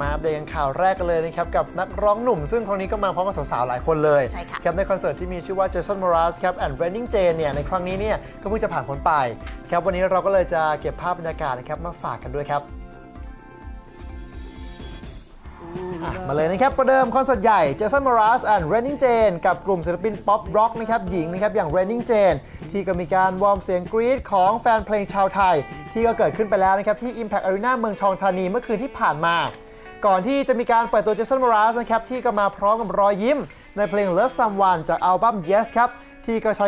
มาอัปเดตกันข่าวแรกกันเลยนะครับกับนักร้องหนุ่ม ซึ่งครั้งนี้ก็มาพร้อมกับสาวๆหลายคนเลยใช่ค่ะครับในคอนเสิร์ตที่มีชื่อว่า Jason Mraz ครับ and Raining Jane เนี่ยในครั้งนี้เนี่ยก็เพิ่งจะผ่านพ้นไปครับวันนี้เราก็เลยจะเก็บภาพบรรยากาศนะครับมาฝากกันด้วยครับอะมาเลยนะครับประเดิมคอนเสิร์ตใหญ่ Jason Mraz and Raining Jane กับกลุ่มศิลปินป๊อปร็อกนะครับหญิงนะครับอย่าง Raining Jane ที่ก็มีการวอร์มเสียงกรี๊ดของแฟนเพลงชาวไทย ที่ก็เกิดขึ้นไปแล้วนะครับที่ Impact Arena เมืองทองธานีเมื่อคืนที่ผ่านมา ก่อนที่จะมีการเปิดตัว Jason Mraz นะครับที่ก็มาพร้อมกับรอยยิ้มในเพลง Love Someone จากอัลบั้ม Yes ครับที่ก็ใช้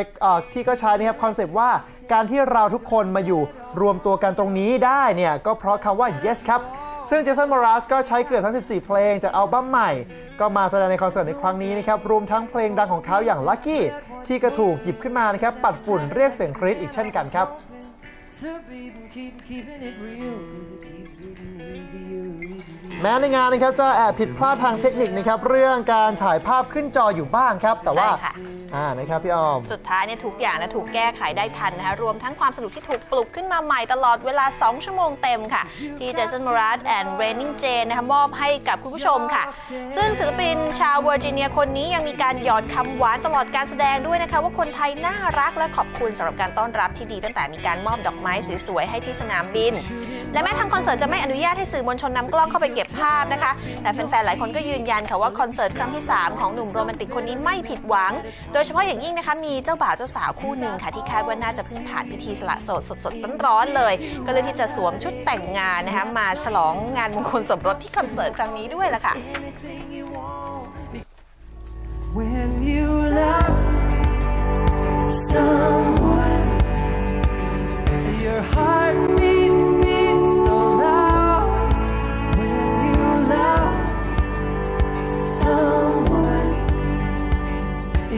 ที่ก็ใช้นะครับคอนเซปต์ว่าการที่เราทุกคนมาอยู่รวมตัวกันตรงนี้ได้เนี่ยก็เพราะคำว่า Yes ครับ ซึ่ง Jason Mraz ก็ใช้เกือบทั้ง 14 เพลงจากอัลบั้มใหม่ ก็มาแสดงในคอนเสิร์ตในครั้งนี้นะครับ รวมทั้งเพลงดังของเขาอย่าง Lucky ที่ก็ถูกหยิบขึ้นมานะครับ ปัดฝุ่นเรียกเสียงกรี๊ดอีกเช่นกันครับ to be keep keeping it real, cause it keeps getting easier. แม้ในงานนะครับจะแอบผิดพลาดทางเทคนิคนะครับเรื่องการฉายภาพขึ้นจออยู่บ้างครับ แต่ว่าใช่ค่ะ อ่านะครับพี่ออม สุดท้ายเนี่ยทุกอย่างนะถูกแก้ไขได้ทันนะคะรวมทั้งความสนุกที่ถูกปลุกขึ้นมาใหม่ตลอดเวลา 2 ชั่วโมงเต็มค่ะ ที่ Jason Mraz and Raining Jane นะคะมอบให้กับคุณผู้ชมค่ะ ซึ่งศิลปินชาวเวอร์จิเนียคนนี้ยังมีการหยอดคำหวานตลอดการแสดงด้วยนะคะ ว่าคนไทยน่ารักและขอบคุณสำหรับการต้อนรับที่ดีตั้งแต่มีการมอบดอกไม้สวยๆให้ที่สนามบิน และแม้ทางคอนเสิร์ตจะไม่อนุญาตให้สื่อมวลชนนำกล้องเข้าไปเก็บภาพนะคะ แต่แฟนๆหลายคนก็ยืนยันค่ะว่าคอนเสิร์ตครั้งที่ 3 ของหนุ่มโรแมนติกคนนี้ไม่ผิดหวัง โดยเฉพาะอย่างยิ่งนะคะมีเจ้าบ่าวเจ้าสาวคู่หนึ่งค่ะที่คาดว่าน่าจะเพิ่งผ่านพิธีสละโสดสดๆร้อนๆเลย ก็เลยที่จะสวมชุดแต่งงานนะคะมาฉลองงานมงคลสมรสที่คอนเสิร์ตครั้งนี้ด้วยล่ะค่ะ When you love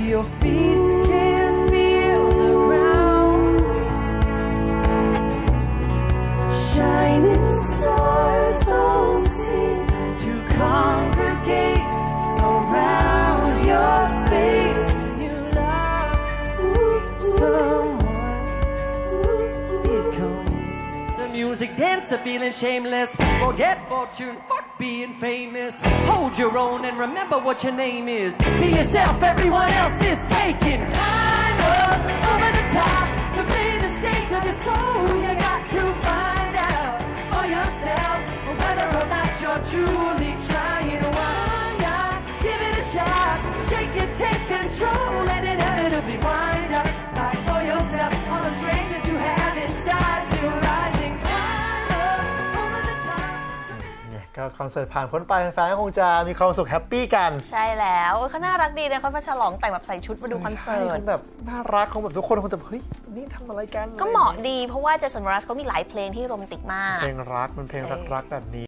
your feet can feel the ground. Shining stars all seem to congregate around your face. Someone. It comes. The music dancer feeling shameless. Forget fortune, fuck being famous. Hold your own and remember what your name is. Be yourself, everyone else is taken. Kind of over the top. So play the stage of your soul. You got to find out for yourself whether or not you're truly trying. Why not? Give it a shot. Shake it, take control. It inevitably wind up. Fight for yourself. All the strength that you have inside คอนเสิร์ตผ่านพ้นไปแฟนๆก็คงจะมีความสุขแฮปปี้กันใช่แล้วเออเขาน่ารักดีนะเขามาฉลองแต่งแบบใส่ชุดมาดูคอนเสิร์ใช่ตคงแบบน่ารักคงแบบทุกคนคงจะเฮ้ยนี่ทำอะไรกันก็เหมาะดีเพราะว่าเจสันมรัสเขามีหลายเพลงที่โรแมนติกมาก เพลงรักมันเพลงรักๆแบบนี้